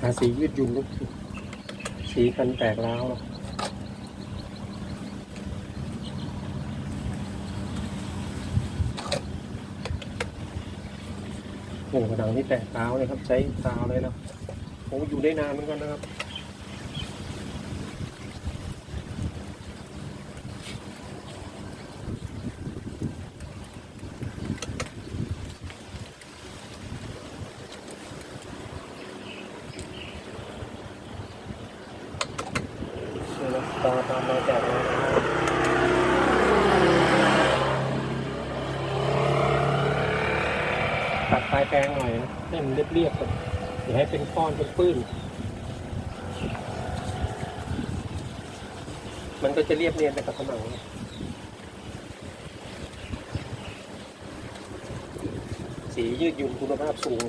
หาสียืดหยุ่นลุกสีกันแตกแล้วนะโอ้กระดังนี่แตกร้าวเลยครับใช้กาวเลยนะโอ้อยู่ได้นานเหมือนกันนะครับ ตาตามมาแจกนะครับตัดปลายแปรงหน่อยนะให้มันเรียบๆก่อนอย่าให้เป็นก้อนเป็นปื้น มันก็จะเรียบเนียนไปกับผนังสียืดหยุ่นคุณภาพสูง